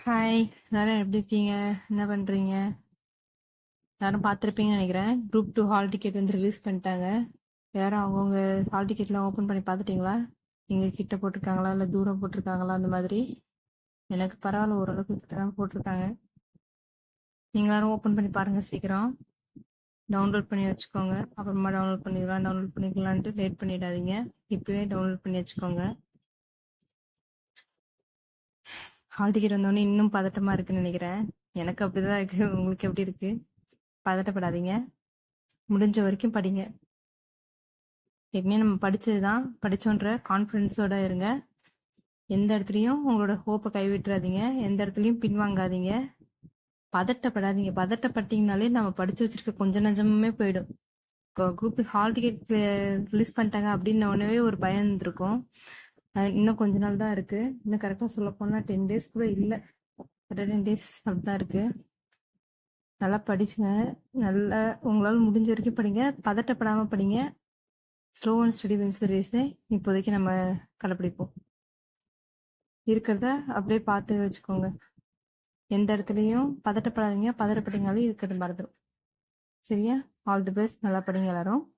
Hi எல்லாரும் எப்படி இருக்கீங்க? என்ன பண்றீங்க? எல்லாரும் பார்த்துருப்பீங்கன்னு நினைக்கிறேன். குரூப் டூ ஹால் டிக்கெட் வந்து ரிலீஸ் பண்ணிட்டாங்க. யாரும் அவங்கவுங்க ஹால் டிக்கெட்லாம் ஓப்பன் பண்ணி பார்த்துட்டீங்களா? எங்க கிட்ட போட்டிருக்காங்களா? இல்லை தூரம் போட்டிருக்காங்களா? அந்த மாதிரி. எனக்கு பரவாயில்ல ஓரளவுக்கு கிட்ட தான் போட்டிருக்காங்க. நீங்கள் எல்லாரும் ஓப்பன் பண்ணி பாருங்க சீக்கிரம். டவுன்லோட் பண்ணி வச்சுக்கோங்க. அப்புறமா டவுன்லோட் பண்ணிக்கலாம் டவுன்லோட் பண்ணிக்கலான்ட்டு லேட் பண்ணிடாதீங்க. இப்பவே டவுன்லோட் பண்ணி வச்சுக்கோங்க. ஹால் டிக்கெட் வந்தோடனே இன்னும் பதட்டமா இருக்குன்னு நினைக்கிறேன். எனக்கு அப்படிதான் இருக்கு. உங்களுக்கு எப்படி இருக்கு? பதட்டப்படாதீங்க. முடிஞ்ச வரைக்கும் படிங்க. ஏற்கனவே நம்ம படிச்சதுதான். படிச்சோன்ற கான்ஃபிடென்ஸோட இருங்க. எந்த இடத்துலையும் உங்களோட ஹோப்பை கைவிட்டுறாதீங்க. எந்த இடத்துலையும் பின்வாங்காதீங்க. பதட்டப்படாதீங்க. பதட்டப்பட்டீங்கனாலே நம்ம படிச்சு வச்சிருக்க கொஞ்ச நஞ்சமே போயிடும். குரூப் ஹால் டிக்கெட் ரிலீஸ் பண்ணிட்டாங்க அப்படின்ன உடனே ஒரு பயம் இருந்திருக்கும் இன்னும் கொஞ்ச நாள் தான் இருக்கு. இன்னும் கரெக்டாக சொல்ல போனால் டென் டேஸ் கூட இல்லை. டென் டேஸ் அப்படிதான் இருக்கு. நல்லா படிச்சுங்க. நல்லா உங்களால் முடிஞ்ச வரைக்கும் படிங்க. பதட்டப்படாமல் படிங்க. Slow and steady wins race இப்போதைக்கு நம்ம கடைப்பிடிப்போம். இருக்கிறத அப்படியே பார்த்து வச்சுக்கோங்க. எந்த இடத்துலையும் பதட்டப்படாதீங்க. பதட்டப்பட்டீங்கனாலே இருக்கிறது மறந்துடும் சரியா? ஆல் தி பெஸ்ட் நல்லா படிங்க எல்லாரும்.